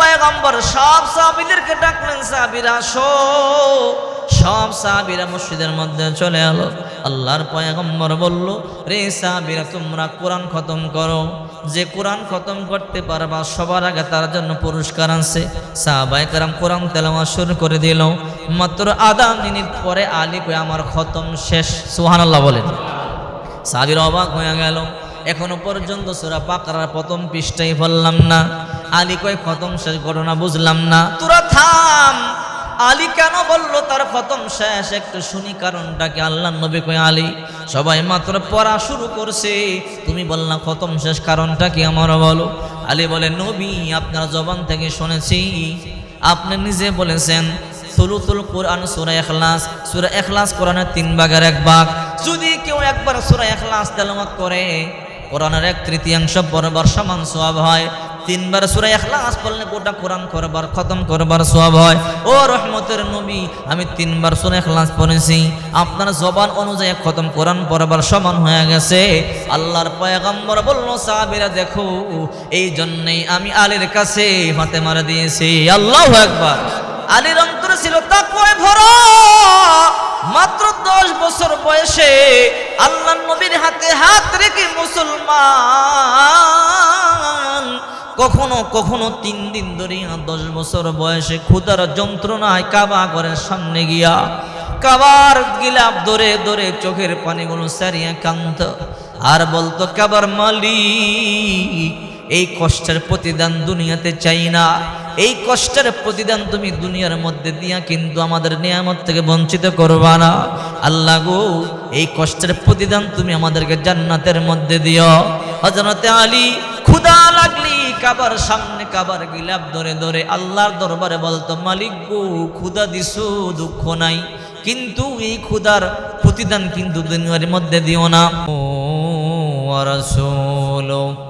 পয়গম্বর, সব সাহাবিদেরকে ডাকলেন, সাহাবিরা, আসো। সব সাহাবিরা মসজিদের মধ্যে চলে এলো। আল্লাহর পয়গম্বর বলল, রে সাহাবিরা, তোমরা কোরআন খতম করো। যে কোরআন খতম করতে পারবা, সবার আগে তার জন্য পুরস্কার আছে সাহাবাই কারাম কোরআন তেলাওয়া শুরু করে দিল। মাত্র আধা মিনিট পরে আলী কই আমার খতম শেষ। সুহানাল্লাহ বলেন। সাবির অবাক হয়ে গেল। এখনও পর্যন্ত সুরা পাকড়ার প্রথম পৃষ্ঠাই বললাম না। আলী কয়, খতম শেষ ঘটনা বুঝলাম না। তোরা থাম। আলী কেন বলল, তার খতম শেষ? একটু শুনি কারণটা কি? আল্লাহ নবী কয়, আলী, সবাই মাত্র পড়া শুরু করছে। তুমি বললা খতম শেষ কারণটা কি আমার বলো? আলী বলে, নবী, আপনার জবান থেকে শুনেছি। আপনি নিজে বলেছেন সুলুতুল কোরআন, সুরা এখলাস সুরা এখলাস কোরআনের তিন ভাগের এক ভাগ। যদি কেউ একবার সুরা এখলাস তেলাওয়াত করে কোরআনের এক তৃতীয়াংশ বরাবর সমান সোয়াব হয়। তিনবার সুরা এখলাস পড়লে গোটা কোরআন করবার, খতম করবার সোয়াব হয়। ও রহমতের নবী, আমি তিনবার সুরা এখলাস পড়েছি। আপনার জবান অনুযায়ী খতম কোরআন পড়বার সমান হয়ে গেছে। আল্লাহর পয়গম্বর বলল, সাহাবীরা, দেখো এই জন্যই আমি আলীর কাছে হাতে মারা দিয়েছি। আল্লাহ একবার আলীর অন্তরে ছিল তাকওয়ায় ভরা। মাত্র দশ বছর বয়সে আল্লাহ নবীর হাতে হাত রেখে মুসলমান। কখনো কখনো তিন দিন ধরিয়া দশ বছর বয়সে ক্ষুদার যন্ত্রণায় কাবা ঘরের সামনে গিয়া কাবার গিলাপ ধরে ধরে চোখের পানিগুলো সারিয়া কান্ত আর বলতো, কাবার মালিক, এই কষ্টের প্রতিদান দুনিয়াতে চাই না। এই কষ্টের প্রতিদান তুমি দুনিয়ার মধ্যে দিয়া কিন্তু আমাদের নিয়ামত থেকে বঞ্চিত করবা না। আল্লাহ গো, এই কষ্টের প্রতিদান তুমি আমাদেরকে জান্নাতের মধ্যে দিও। হজরতে আলী ক্ষুদা লাগলি কাবার সামনে কাবার গিলাপ ধরে ধরে আল্লাহর দরবারে বলতো, মালিক গো ক্ষুদা দিছো, দুঃখ নাই। কিন্তু এই ক্ষুদার প্রতিদান কিন্তু দুনিয়ার মধ্যে দিও না। ও রাসূলু।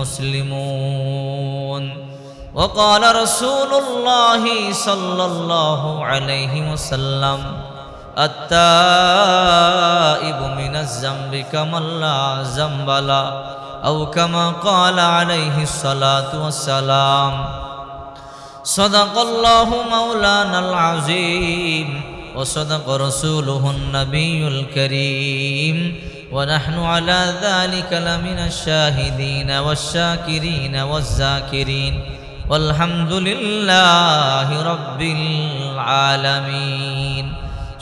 مسلمون وقال رسول الله صلى الله عليه وسلم التائب من الذنب كمن لا ذنب له أو كما قال عليه الصلاة والسلام صدق الله مولانا العظيم وصدق رسوله النبي الكريم ونحن على ذلك لمن الشاهدين والشاكرين والذاكرين والحمد لله رب العالمين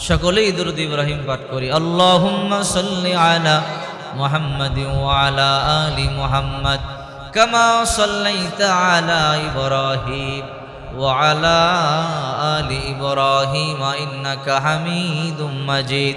সকলেই দুরুদ ইব্রাহিম পাঠ করি আল্লাহুম্মা সাল্লি আলা মুহাম্মাদ ওয়া আলা আলি মুহাম্মাদ কামা সাল্লাইতা আলা ইব্রাহিম وعلى آل إبراهيم إنك حميد مجيد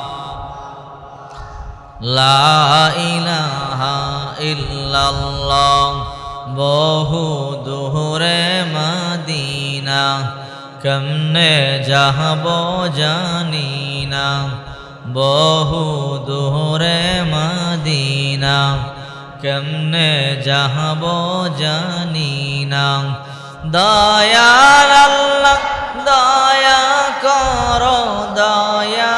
লাহা ইল্লাল্লাহ, বহু দোহরে মদিনা, কেমনে যাহব জানি না বহু দোহরে মদিনা, কেমনে যাহব জানি না দয়াল আল্লাহ, দয়া কর, দয়া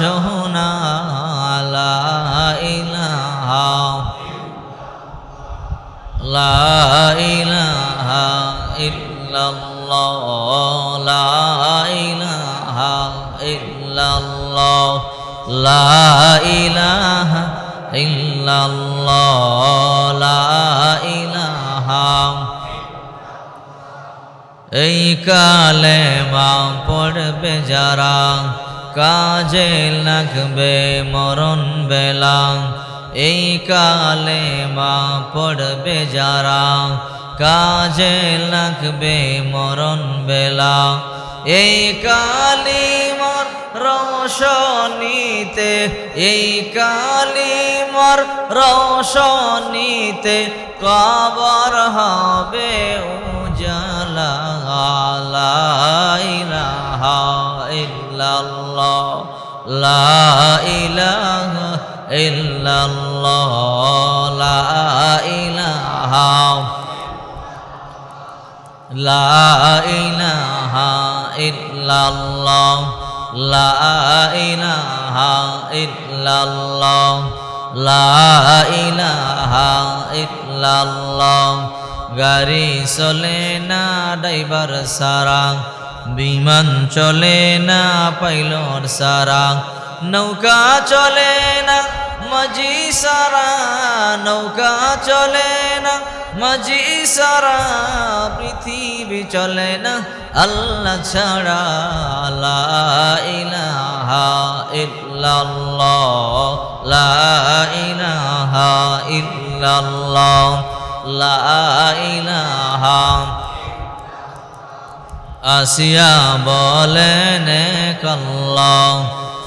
সোহনা লা ইলাহা লা ইলাহা ইল্লাল্লাহ, লা ইলাহা ইল্লাল্লাহ, লা ইলাহা ইল্লাল্লাহ, লা ইলাহা। এই পড়বে যারা কাজে লাগবে মরণ বেলা। এই কালে মা পড়বে যারা। কাজে লাগবে মরণ বেলা। এই কালিমর রোশনীতে। এই কালিমর রোশনীতে কবর হবে উজালা। লা ইলাহা ইল্লাল্লাহ, লা ইলাহা ইল্লাল্লাহ, লা ইলাহা লা ইলাহা লা ইলাহা ইল্লাল্লাহ, লা ইলাহা ইল্লাল্লাহ। গাড়ি চলে না ড্রাইভার সারা বিমান চলে না, পাইলট সারা। নৌকা চলে না, মাঝি সারা। নৌকা চলে না, মাঝি সারা। পৃথিবী চলে না, আল্লাহ ছাড়া লা ইলাহা ইল্লাল্লাহ, লা ইলাহা ইল্লাল্লাহ, লা ইলাহা আসিয়া বলেন কল্লাহ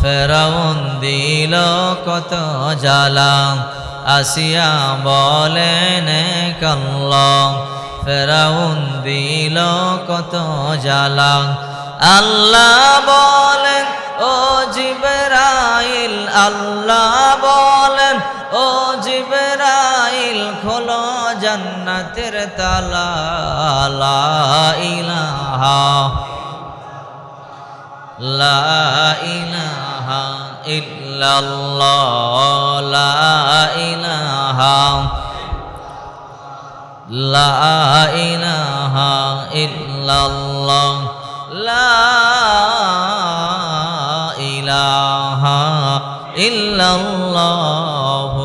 ফেরাউন দিল কত জ্বালা। আসিয়া বলেন কল্লাহ ফেরাউন দিল কত জ্বালা। আল্লাহ বলেন, ও জিবরাইল, আল্লাহ বলেন জান্নাতের তালা লা ইলাহা লা ইলাহা ইল্লাল্লাহ, লা ইলাহা লা ইলাহা ইল্লাল্লাহ, লা ইলাহা ইল্লাল্লাহ।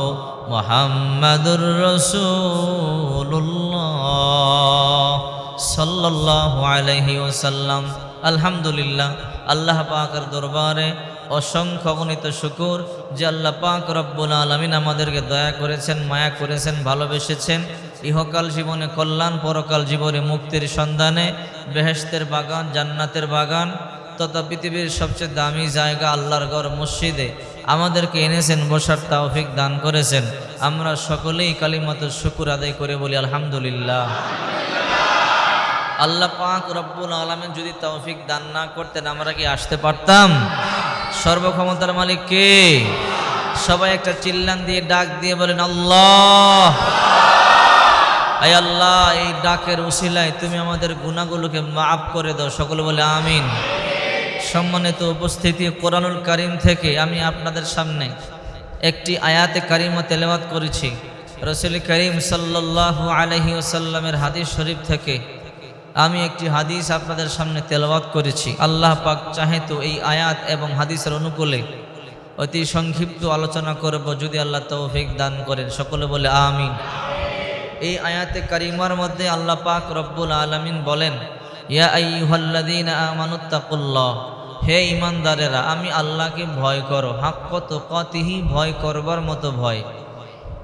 মুহাম্মাদুর রাসূলুল্লাহ সাল্লাল্লাহু আলাইহি ওয়াসাল্লাম। আলহামদুলিল্লাহ, আল্লাহ পাকের দরবারে অসংখ্য গণিত শুকুর যে আল্লাহ পাক রব্বুল আলমিন আমাদেরকে দয়া করেছেন, মায়া করেছেন, ভালোবেসেছেন। ইহকাল জীবনে কল্যাণ, পরকাল জীবনে মুক্তির সন্ধানে, বেহেশতের বাগান, জান্নাতের বাগান তথা পৃথিবীর সবচেয়ে দামি জায়গা আল্লাহর গড় মসজিদে আমাদেরকে এনেছেন, বসার তাওফিক দান করেছেন। আমরা সকলেই কালিমাত শুকুর আদায় করে বলি, আলহামদুলিল্লাহ। আল্লাহ পাক রব্বুল আলমেন যদি তৌফিক দান না করতেন, আমরা কি আসতে পারতাম? সর্বক্ষমতার মালিক কে? সবাই একটা চিল্লান দিয়ে, ডাক দিয়ে বলেন, আল্লাহ। আই আল্লাহ, এই ডাকের উসিলায় তুমি আমাদের গুণাগুলোকে মাফ করে দাও। সকলে বলে, আমিন। সম্মানিত উপস্থিতি কোরআনুল করিম থেকে আমি আপনাদের সামনে একটি আয়াতে কারিমা তেলাওয়াত করেছি। রসুল করিম সাল্লাল্লাহু আলহি ওসাল্লামের হাদিস শরীফ থেকে আমি একটি হাদিস আপনাদের সামনে তেলাওয়াত করেছি। আল্লাহ পাক চাহে তো এই আয়াত এবং হাদিসের অনুকূলে অতি সংক্ষিপ্ত আলোচনা করব, যদি আল্লাহ তৌফিক দান করেন। সকলে বলে আমিন। এই আয়াতে কারিমার মধ্যে আল্লাহ পাক রব্বুল আলমিন বলেন, ইয়া আইয়ুহাল্লাযীনা আমানুত্তাকুল্লাহ হে ইমানদারেরা, আমি আল্লাহকে ভয় করো। হাক্কত কতিহি ভয় করবার মতো ভয়।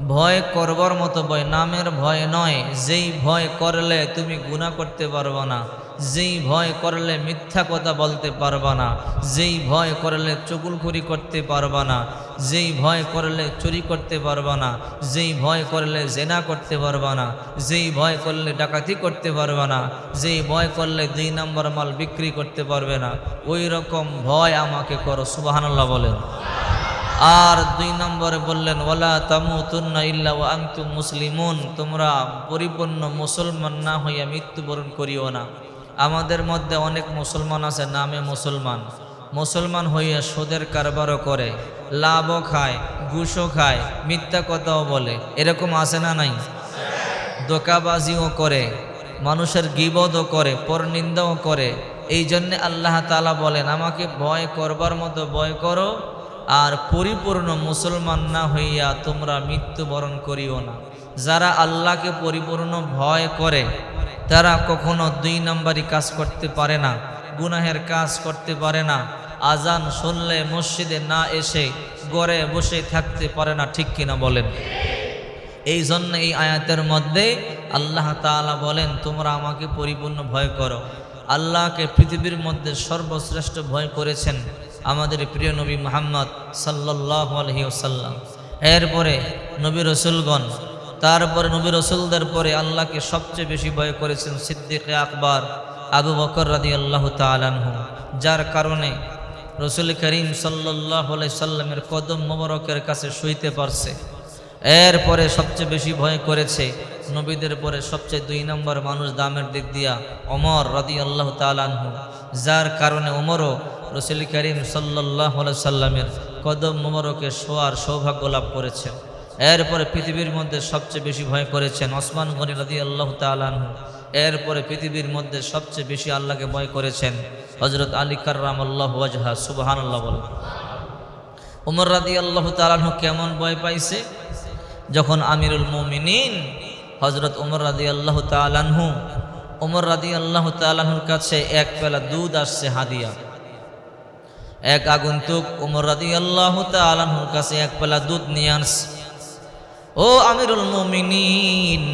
ভয় করবার মতো ভয়, নামের ভয় নয়। যেই ভয় করলে তুমি গুণা করতে পারব না। যেই ভয় করলে মিথ্যা কথা বলতে পারবা না, যেই ভয় করলে চগুলখুরি করতে পারবা না, যেই ভয় করলে চুরি করতে পারবা না, যেই ভয় করলে জেনা করতে পারবা না, যেই ভয় করলে ডাকাতি করতে পারবা না, যেই ভয় করলে দুই নম্বর মাল বিক্রি করতে পারবে না, ওই রকম ভয় আমাকে করো সুবাহান্লাহ বলেন। আর দুই নম্বরে বললেন ওলা তামুতুন্না ইল্লা ওয়া আনতুম মুসলিমুন তোমরা পরিপূর্ণ মুসলমান না হইয়া মৃত্যুবরণ করিও না। আমাদের মধ্যে অনেক মুসলমান আছে, নামে মুসলমান। মুসলমান হইয়া সুদের কারবারও করে, লাভও খায়, ঘুষও খায়, মিথ্যা কথাও বলে। এরকম আছে না নাই? দোকাবাজিও করে, মানুষের গিবদও করে, পরনিন্দাও করে। এই জন্যে আল্লাহ তালা বলেন, আমাকে ভয় করবার মতো ভয় করো, আর পরিপূর্ণ মুসলমান না হইয়া তোমরা মৃত্যুবরণ করিও না। যারা আল্লাহকে পরিপূর্ণ ভয় করে তারা কখনো দুই নম্বরই কাজ করতে পারে না, গুনাহের কাজ করতে পারে না। আজান শুনলে মসজিদে না এসে গড়ে বসে থাকতে পারে না, ঠিক কিনা বলেন? এই জন্য এই আয়াতের মধ্যে আল্লাহ তাআলা বলেন, তোমরা আমাকে পরিপূর্ণ ভয় করো। আল্লাহকে পৃথিবীর মধ্যে সর্বশ্রেষ্ঠ ভয় করেছেন আমাদের প্রিয় নবী মোহাম্মদ সাল্লাহ আলহি ওসাল্লাম এরপরে নবী রসুলগণ তারপরে নবী রসুলদের পরে আল্লাহকে সবচেয়ে বেশি ভয় করেছেন সিদ্দিক আকবর আবু বকর রাদি আল্লাহ তালানহু যার কারণে রসুল করিম সাল্লাহ সাল্লামের কদম মোবারকের কাছে শুইতে পারছে। এরপরে সবচেয়ে বেশি ভয় করেছে নবীদের পরে সবচেয়ে দুই নম্বর মানুষ দামের দিক দিয়া অমর রদি আল্লাহ তালানহু যার কারণে ওমরও রসুল করিম সাল্লাহ সাল্লামের কদম মোবারকে শোয়ার সৌভাগ্য লাভ করেছেন এরপরে পৃথিবীর মধ্যে সবচেয়ে বেশি ভয় করেছেন ওসমান গনি রদি আল্লাহ তালানহু এরপরে পৃথিবীর মধ্যে সবচেয়ে বেশি আল্লাহকে ভয় করেছেন হজরত আলী কার্রাম আল্লাহ ওয়াজহা সুবাহান আল্লাহ বল উমর রাদি আল্লাহ তালানহু কেমন ভয় পাইছে? যখন আমিরুল মুমিনিন হজরত উমর রাদি আল্লাহ তালানহু উমর রাদি আল্লাহ তালাহুর কাছে এক পেলা দুধ আসছে হাদিয়া। এক আগন্তুক উমর রাদি আল্লাহ তালাহুর কাছে এক পেলা দুধ নিয়ে আসছে ও আমিরুল মুমিনিন,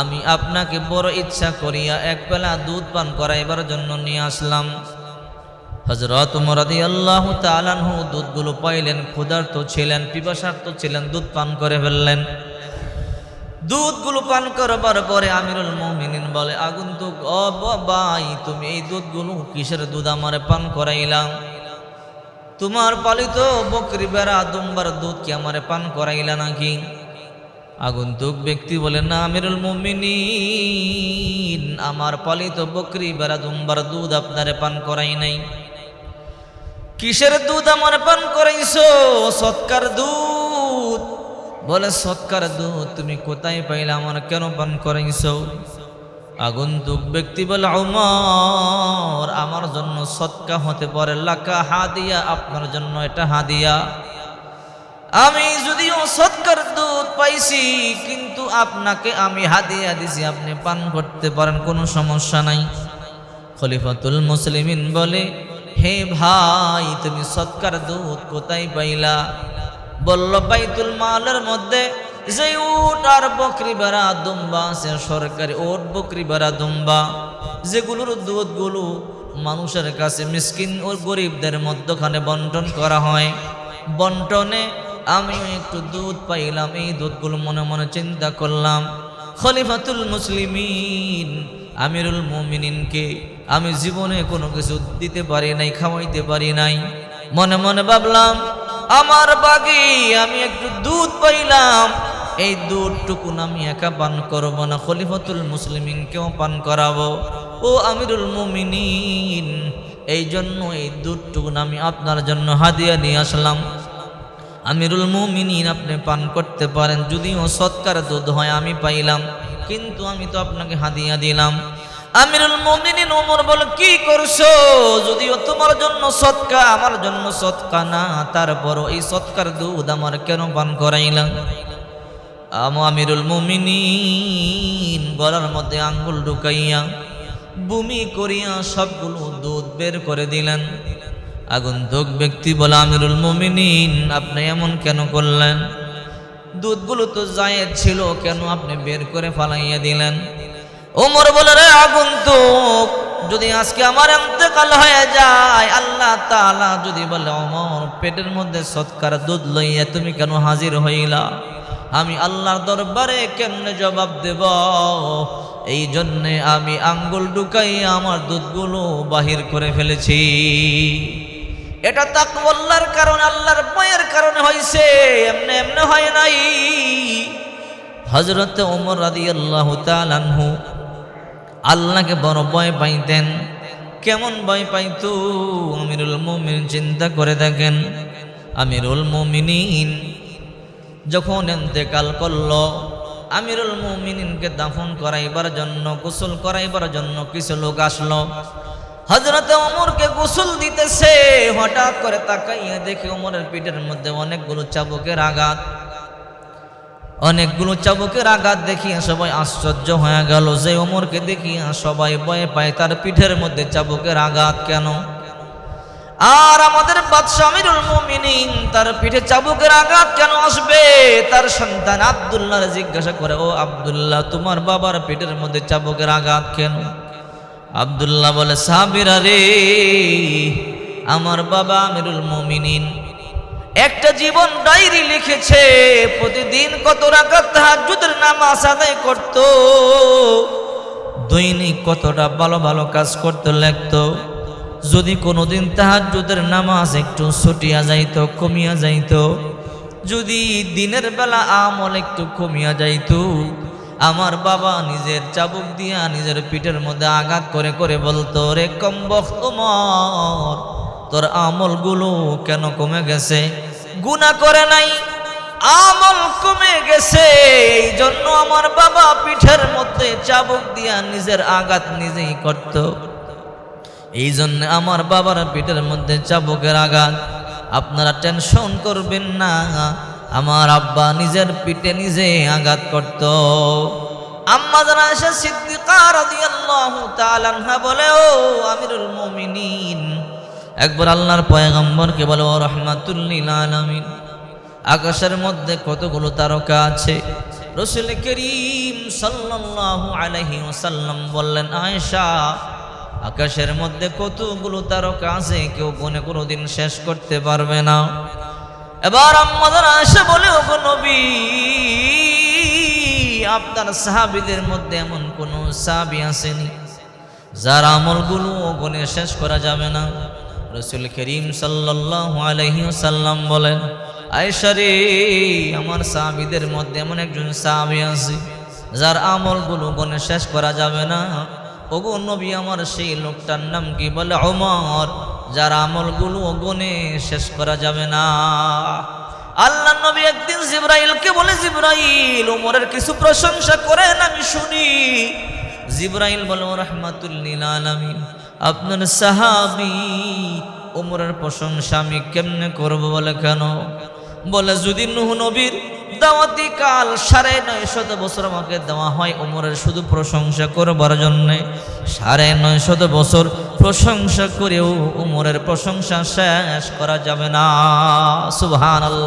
আমি আপনাকে বড় ইচ্ছা করিয়া এক বেলা দুধ পান করাইবার জন্য নিয়ে আসলাম। হজরত মরাদি আল্লাহ তালানহু দুধগুলো পাইলেন, ক্ষুধার্ত ছিলেন পিপাসার্থ ছিলেন, দুধ পান করে ফেললেন। দুধগুলো পান করবার পরে আমিরুল মমিনিন বলে আগন্তুক ও বাবাই, তুমি এই দুধগুলো কিসের দুধ আমারে পান করাইলাম তোমার পালিত বকরি বেড়া দুম্বার দুধ কি আমারে পান করাইলা নাকি? আগন্তুক ব্যক্তি বলে, না, আমিরুল মুমিনিন, আমার পালিত বকরি বেড়া দুম্বার দুধ আপনারে পান করাই নাই। কিসের দুধ আমার পান করাইছো? সৎকার দুধ। বলে, সৎকার দুধ তুমি কোথায় পাইলে আমার কেন পান করাইছো? আগন্তুক ব্যক্তি বলে অমর আমার জন্য সৎকা হতে পারে। লাকা হাদিয়া, আপনার জন্য এটা হাদিয়া। আমি যদিও সৎকার দুধ পাইছি, কিন্তু আপনাকে আমি হাদিয়া দিছি। আপনি পান করতে পারেন, কোনো সমস্যা নাই। খলিফাতুল মুসলিমিন বলে, হে ভাই, তুমি সৎকার দুধ কোথায় পাইলা? বলল, বাইতুল মালের মধ্যে যে উট আর বকরি বেড়া দুম্বা আছে, সরকারি ওট বকরি বেড়া দুম্বা, যেগুলোর দুধগুলো মানুষের কাছে মিসকিন ও গরিবদের মধ্যখানে বন্টন করা হয়। বন্টনে আমিও একটু দুধ পাইলাম, এই দুধগুলো মনে মনে চিন্তা করলাম, খলিফাতুল মুসলিমিন, আমিরুল মুমিনিনকে আমি জীবনে কোনো কিছু দিতে পারি নাই, খাওয়াইতে পারি নাই। মনে মনে ভাবলাম, আমার বাগে আমি একটু দুধ পাইলাম এই দুধটুকুন আমি একা পান করব না, খলিফাতুল মুসলিমিনকেও পান করাবো। ও আমিরুল মুমিনিন এই জন্য এই দুধটুকুন আমি আপনার জন্য হাদিয়া নিয়ে আসলাম। আমিরুল মুমিনিন, আপনি পান করতে পারেন, যদিও সৎকার দুধ হয় আমি পাইলাম, কিন্তু আমি তো আপনাকে হাদিয়া দিলাম। আমিরুল মুমিনিন, ওমর বল, কি করছ? যদিও তোমার জন্য সৎকা আমার জন্য সৎকা না তারপর এই সৎকার দুধ আমার কেন পান করাইলাম? আমিরুল মুমিনিন, গলার মধ্যে আঙ্গুল ঢুকাইয়া বমি করিয়া সবগুলো দুধ বের করে দিলেন। আগন্তুক ব্যক্তি বলে, আমিরুল মুমিনিন, আপনি এমন কেন করলেন? দুধগুলো তো জায়েদ ছিল, কেন আপনি বের করে ফালাইয়া দিলেন? ওমর বলে, রে আগন্তুক, যদি আজকে আমার এতেকাল হয়ে যায়, আল্লাহ তাআলা যদি বলে অমর পেটের মধ্যে সৎকার দুধ লইয়া তুমি কেন হাজির হইলা? আমি আল্লাহর দরবারে কেমনে জবাব দেব? এই জন্যে আমি আঙ্গুল ঢুকাই আমার দুধগুলো বাহির করে ফেলেছি। এটা তাকওয়াল্লার কারণ, আল্লাহর ভয়ের কারণে হয়েছে। এমনি এমনি হয় নাই। হজরত ওমর রাদি আল্লাহ তালানহু আল্লাহকে বড় ভয় পাইতেন। কেমন ভয় পাইতো? আমিরুল মুমিন চিন্তা করে দেখেন। আমিরুল মুমিনিন যখন এন্তেকাল করল, আমিরুল মুমিনিনকে দাফন করাইবার জন্য, গোসল করাইবার জন্য কিছু লোক আসলো। হজরত ওমরকে গোসল দিতেছে, হঠাৎ করে তাকাইয়া দেখি ওমরের পিঠের মধ্যে অনেকগুলো চাবুকের আঘাত। অনেকগুলো চাবুকের আঘাত দেখিয়া সবাই আশ্চর্য হয়ে গেল যে ওমরকে দেখিয়া সবাই ভয় পায় তার পিঠের মধ্যে চাবুকের আঘাত কেন? আর আমাদের তার পিঠে চাবুকের আঘাত কেন আসবে? তার সন্তান আব্দুল্লাহ জিজ্ঞাসা করে, ও আবদুল্লাহ, তোমার বাবার পিঠের মধ্যে চাবুকের আঘাত কেন? আব্দুল্লাহ বলে, সাবিরা রে, আমার বাবা আমিরুল মুমিনিন একটা জীবন ডায়েরি লিখেছে, প্রতিদিন কত রাকাত তাহাজ্জুদের নামাজ আদায় করত, দৈনিক কতটা ভালো ভালো কাজ করতে লাগতো যদি কোনোদিন তাহাজ্জুদের নামাজ একটু ছুটিয়া যাইতো, কমিয়া যাইত, যদি দিনের বেলা আমল একটু কমিয়া যাইত, আমার বাবা নিজের চাবুক দিয়া নিজের পিঠের মধ্যে আঘাত করে করে বলতো, রে কম তোমার, তোর আমলগুলো কেন কমে গেছে? গুণা করে নাই, আমল কমে গেছে এই জন্য আমার বাবা পিঠের মধ্যে চাবুক দিয়া নিজের আঘাত নিজেই করত। এই জন্য আমার বাবার পিঠের মধ্যে চাবুকের আঘাত। আপনারা টেনশন করবেন না। আমার আব্বা নিজের পিঠে নিজে আঘাত করত। আম্মা জানা এসে সিদ্দিকা রাদিয়াল্লাহু তাআলা বলে, ও আমিরুল মুমিনিন, একবার আল্লাহর পয়গম্বরকে বলে, ও রহমাতুল্লিল আলামিন, আকাশের মধ্যে কতগুলো তারকা আছে? রসুল করিম সাল্লাল্লাহু আলাইহি ওয়াসাল্লাম বললেন, আয়েশা আকাশের মধ্যে কতগুলো তারকা আছে কেউ কোনে কোনোদিন শেষ করতে পারবে না। এবার আমাদের আসে বলে ও নবী, আপনার সাহাবিদের মধ্যে এমন কোন সাহাবি আসেনি যার আমলগুলো গনে শেষ করা যাবে না? রসুল করিম সাল্লাল্লাহু আলাইহি সাল্লাম বলেন, আয়েশা রে, আমার সাহাবিদের মধ্যে এমন একজন সাহাবি আছে যার আমলগুলো গনে শেষ করা যাবে না। ওগো নবী আমার সেই লোকটার নাম কি বলে? অমর যার আমলগুলো গনে শেষ করা যাবে না। আল্লাহ নবী একদিন জিব্রাইলকে বলে, জিব্রাইল, ওমরের কিছু প্রশংসা করেন আমি শুনি। জিব্রাইল বলে রহমাতুল্লিল আপনার সাহাবি ওমরের প্রশংসা আমি কেমনে করব বলে কেন? বলে, যদি নুহ নবীর দাওয়াতি কাল সাড়ে নয় শত বছর আমাকে দেওয়া হয় ওমরের শুধু প্রশংসা করবার জন্যে। সাড়ে নয় শত বছর প্রশংসা করেও উমরের প্রশংসা শেষ করা যাবে না। সুবহান আল্লাহ